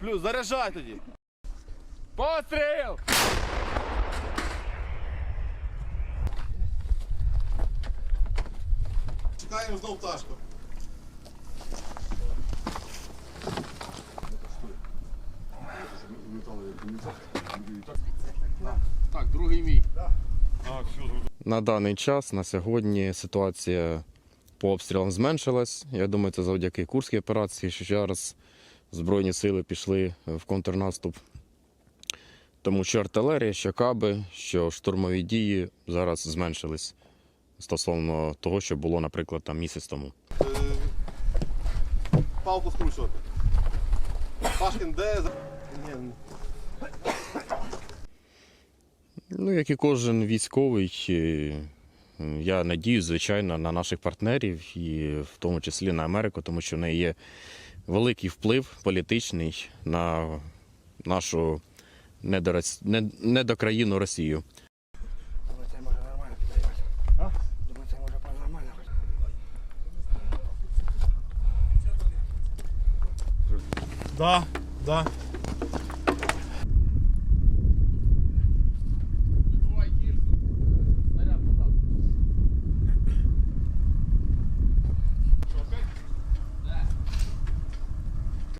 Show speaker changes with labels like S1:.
S1: Плюс, заряджай тоді. Постріл!
S2: Чекаємо знов пташку.
S1: Так, другий мій.
S3: На даний час, на сьогодні, ситуація по обстрілам зменшилась. Я думаю, це завдяки Курській операції, що зараз Збройні сили пішли в контрнаступ. Тому що артилерія, що каби, що штурмові дії зараз зменшились стосовно того, що було, наприклад, там місяць тому.
S2: Палку скручувати. Пашкін, де
S3: Ну, як і кожен військовий, е, я надіюсь, звичайно, на наших партнерів і в тому числі на Америку, тому що в неї є великий вплив політичний на нашу недорос- недокраїну Росію.
S2: Да, да.